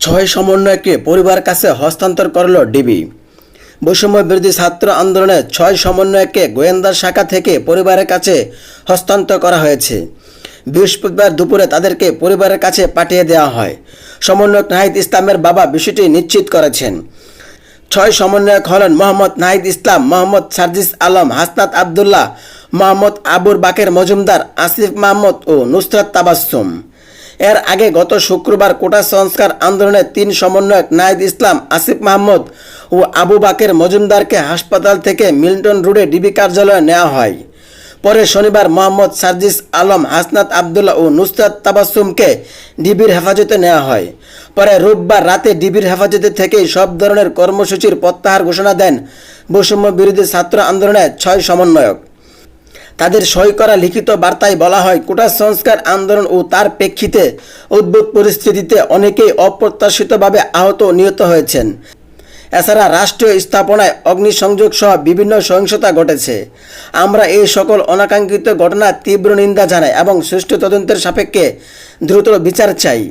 ছয় সমন্বয়কে পরিবার কাছে হস্তান্তর করল ডিবি। বৈষম্য বিরোধী ছাত্র আন্দোলনে ছয় সমন্বয়কে গোয়েন্দার শাখা থেকে পরিবারের কাছে হস্তান্তর করা হয়েছে। বৃহস্পতিবার দুপুরে তাদেরকে পরিবারের কাছে পাঠিয়ে দেওয়া হয়। সমন্বয়ক নাহিদ ইসলামের বাবা বিষয়টি নিশ্চিত করেছেন। ছয় সমন্বয়ক হলেন মোহাম্মদ নাহিদ ইসলাম, মোহাম্মদ সার্জিস আলম, হাসনাত আবদুল্লাহ, মোহাম্মদ আবুর বাকের মজুমদার, আসিফ মাহমুদ ও নুসরাত তাবাসসুম। এর আগে গত শুক্রবার কোটা সংস্কার আন্দোলনের তিন সমন্বয়ক নাহিদ ইসলাম, আসিফ মাহমুদ ও আবু বাকের মজুমদারকে হাসপাতাল থেকে মিল্টন রোডে ডিবি কার্যালয়ে নেওয়া হয়। পরে শনিবার মোহাম্মদ সার্জিস আলম, হাসনাত আবদুল্লাহ ও নুসরাত তাবাসুমকে ডিবির হেফাজতে নেওয়া হয়। পরে রোববার রাতে ডিবির হেফাজতে থেকেই সব ধরনের কর্মসূচির প্রত্যাহার ঘোষণা দেন বৈষম্য বিরোধী ছাত্র আন্দোলনের ছয় সমন্বয়ক। তাদের সই করা লিখিত বার্তায় বলা হয়, কোটা সংস্কার আন্দোলন ও তার প্রেক্ষিতে উদ্ভুত পরিস্থিতিতে অনেকেই অপ্রত্যাশিতভাবে আহত নিহত হয়েছেন। এছাড়া রাষ্ট্রীয় স্থাপনায় অগ্নিসংযোগ সহ বিভিন্ন সহিংসতা ঘটেছে। আমরা এই সকল অনাকাঙ্ক্ষিত ঘটনার তীব্র নিন্দা জানাই এবং সুষ্ঠু তদন্তের সাপেক্ষে দ্রুত বিচার চাই।